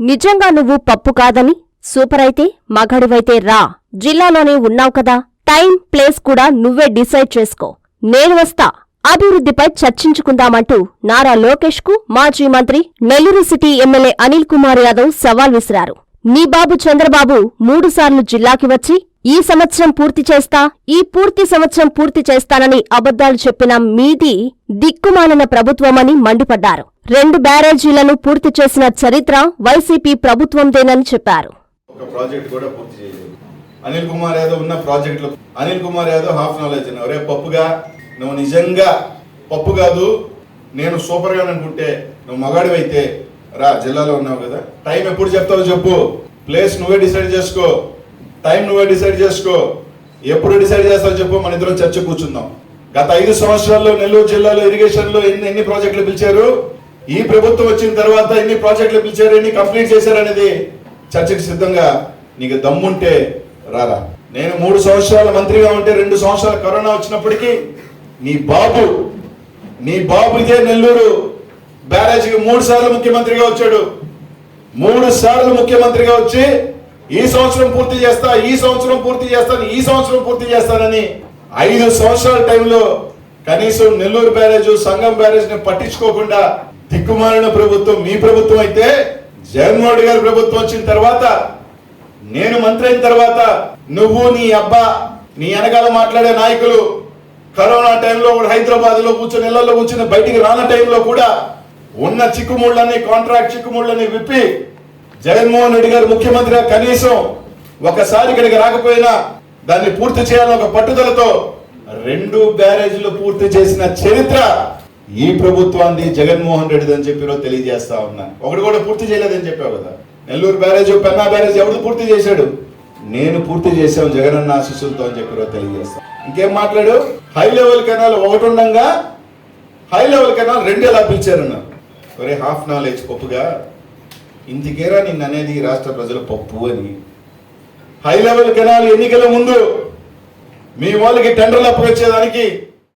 నిజంగా నువ్వు పప్పు కాదని? సూపర్ అయితే మగాడివైతే రా. జిల్లాలోనే ఉన్నావు కదా. టైం ప్లేస్ కూడా నువ్వే డిసైడ్ చేసుకో. నేను వస్తా. అభివృద్ధిపై చర్చించుకుందామంటూ నారా లోకేష్కు మాజీ మంత్రి నెల్లూరు సిటీ ఎమ్మెల్యే అనిల్ కుమార్ యాదవ్ సవాల్ విసిరారు. నీ బాబు చంద్రబాబు మూడుసార్లు జిల్లాకి వచ్చి ఈ సంవత్సరం పూర్తి చేస్తా ఈ పూర్తి సంవత్సరం పూర్తి చేస్తానని అబద్దాలు చెప్పిన మీది దిక్కుమాలిన ప్రభుత్వమని మండిపడ్డారు. రెండు బ్యారేజీలను పూర్తి చేసిన చరిత్ర వైసీపీ ప్రభుత్వందేనని చెప్పారు. అనిల్ కుమార్ యాదవ్ ఉన్న ప్రాజెక్టులు అనిల్ కుమార్ యాదవ్ హాఫ్ నాలెడ్జ్ రే పప్పుగా నువ్వు నిజంగా పప్పు కాదు నేను సూపర్గా అనుకుంటే నువ్వు మగాడివైతే రా జిల్లాలో ఉన్నావు కదా. టైం ఎప్పుడు చెప్తావో చెప్పు. ప్లేస్ నువ్వే డిసైడ్ చేసుకో. టైం నువ్వే డిసైడ్ చేసుకో. ఎప్పుడు డిసైడ్ చేస్తావో చెప్పు. మన ఇద్దరం చర్చ కూర్చుందాం. గత ఐదు సంవత్సరాల్లో నెల్లూరు జిల్లాలో ఇరిగేషన్లో ఎన్ని ఎన్ని ప్రాజెక్టులు పిలిచారు? ఈ ప్రభుత్వం వచ్చిన తర్వాత ఎన్ని ప్రాజెక్టులు పిలిచారు? ఎన్ని కంప్లీట్ చేశారు అనేది చర్చకు సిద్ధంగా నీకు దమ్ముంటే రారా. నేను మూడు సంవత్సరాల మంత్రిగా ఉంటే రెండు సంవత్సరాలు కరోనా వచ్చినప్పటికీ నీ బాబు నీ బాబు ఇదే నెల్లూరు. బ్యారేజీకి మూడు సార్లు ముఖ్యమంత్రిగా వచ్చాడు. మూడు సార్లు ముఖ్యమంత్రిగా వచ్చి ఈ సంవత్సరం పూర్తి చేస్తా ఈ సంవత్సరం పూర్తి చేస్తాను ఈ సంవత్సరం పూర్తి చేస్తానని ఐదు సంవత్సరాల టైంలో కనీసం నెల్లూరు బ్యారేజ్ సంగం బ్యారేజ్ని పట్టించుకోకుండా దిక్కుమాలిన ప్రభుత్వం మీ ప్రభుత్వం అయితే జగన్మోహన్ గారి ప్రభుత్వం వచ్చిన తర్వాత నేను మంత్రి అయిన తర్వాత నువ్వు నీ అబ్బా నీ వెనకాల మాట్లాడే నాయకులు కరోనా టైంలో కూడా హైదరాబాద్లో కూర్చొని ఇళ్ళలో కూర్చొని బయటికి రాన టైంలో కూడా ఉన్న చిక్కుముళ్ళని కాంట్రాక్ట్ చిక్కుముళ్ళని విప్పి జగన్మోహన్ రెడ్డి గారు ముఖ్యమంత్రిగా కనీసం ఒకసారి ఇక్కడికి రాకపోయినా దాన్ని పూర్తి చేయాలని ఒక పట్టుదలతో రెండు బ్యారేజీలు పూర్తి చేసిన చరిత్ర ఈ ప్రభుత్వాన్ని జగన్మోహన్ రెడ్డి అని చెప్పి తెలియజేస్తా ఉన్నా. ఒకటి కూడా పూర్తి చేయలేదని చెప్పావు కదా. నెల్లూరు బ్యారేజ్ పెన్నా బ్యారేజ్ ఎవడు పూర్తి చేశాడు? నేను పూర్తి చేశాను జగనన్న ఆశీస్సులతో అని చెప్పి తెలియజేస్తా. ఇంకేం మాట్లాడు? హై లెవెల్ కెనాల్ ఒకటి ఉండగా హై లెవెల్ కెనాల్ రెండు ఎలా పిలిచారన్న? ఒరే హాఫ్ నాలెడ్జ్ పప్పుగా ఇంటికేరా నిన్న అనేది ఈ రాష్ట్ర ప్రజల పప్పు అని. హై లెవెల్ కెనాల్ ఎన్నికల ముందు మీ వాళ్ళకి టెండర్లు అప్పగించేదానికి